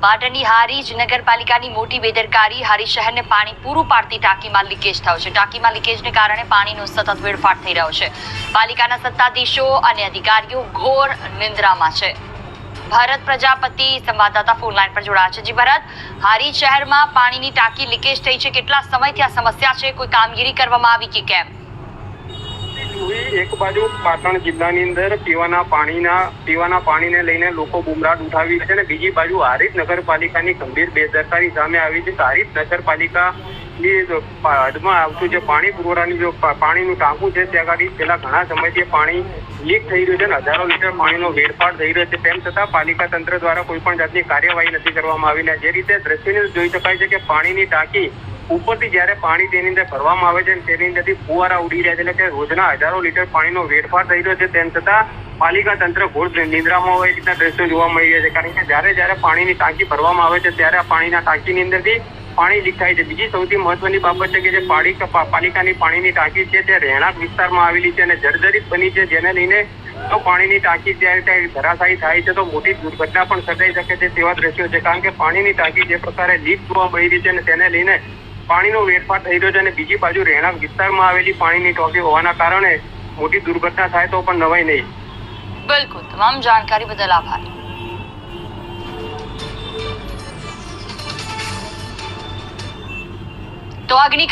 પાટણની હારીજ નગરપાલિકાની મોટી બેદરકારી, હારી શહેરને પાણી પૂરું પાડતી ટાંકીમાં લીકેજ થયો છે. ટાંકીમાં લીકેજને કારણે પાણીનો સતત વેડફાટ થઈ રહ્યો છે. પાલિકાના સત્તાધીશો અને અધિકારીઓ ઘોર નિંદ્રામાં છે. ભરત પ્રજાપતિ સંવાદદાતા ફોન લાઈન પર જોડાયા છે. જી ભરત, હારી શહેરમાં પાણીની ટાંકી લીકેજ થઈ છે. કેટલા સમયથી આ સમસ્યા છે? કોઈ કામગીરી કરવામાં આવી કે કેમ? એક બાજુ પાટણ જિલ્લાની અંદર પીવાના પાણીના, પીવાના પાણીને લઈને લોકો બુમરાટ ઉઠાવી છે અને બીજી બાજુ હારીજ નગરપાલિકાની ગંભીર બેદરકારી સામે આવી છે. હારીજ નગરપાલિકા હદમાં આવતું જે પાણી પુરવઠાની જો પાણીનું ટાંકું છે, ત્યાં આગળ છેલ્લા ઘણા સમયથી પાણી લીક થઈ રહ્યું છે અને હજારો લીટર પાણીનો વેડફાટ થઈ રહ્યો છે. તેમ છતાં પાલિકા તંત્ર દ્વારા કોઈ પણ જાતની કાર્યવાહી નથી કરવામાં આવી જે રીતે દ્રશ્યની જોઈ શકાય છે કે પાણીની ટાંકી ઉપરથી જ્યારે પાણી તેની અંદર ભરવામાં આવે છે તેની અંદરથી ફુવારા ઉડી રહ્યા છે એટલે કે રોજના હજારો લીટર પાણીનો વેડફાર થઈ રહ્યો છે. તેમ છતાં પાલિકા તંત્ર ઘોર નિંદ્રામાં હોય રીતના દ્રશ્યો જોવા મળી રહ્યા છે. કારણ કે જ્યારે જ્યારે પાણીની ટાંકી ભરવામાં આવે છે ત્યારે આ પાણીના ટાંકીની અંદરથી પાણી લીક થાય છે. બીજી સૌથી મહત્વની બાબત છે કે જે પાલિકા પાલિકાની પાણીની ટાંકી છે તે રહેણાંક વિસ્તારમાં આવેલી છે અને જર્જરિત બની છે. જેને લઈને તો પાણીની ટાંકી જ્યારે ત્યાં ધરાશાયી થાય છે તો મોટી દુર્ઘટના પણ સર્જાઈ શકે છે તેવા દ્રશ્યો છે. કારણ કે પાણીની ટાંકી જે પ્રકારે લીક જોવા મળી રહી છે અને તેને લઈને પાણીનો વેરફાર થઈ રહ્યો છે અને બીજી બાજુ રહેણાંક વિસ્તારમાં આવેલી પાણીની ટોકી હોવાના કારણે મોટી દુર્ઘટના થાય તો પણ નવાઈ નહીં. બિલકુલ, તમામ જાણકારી બદલ આભાર. તો અગ્નિકાંડ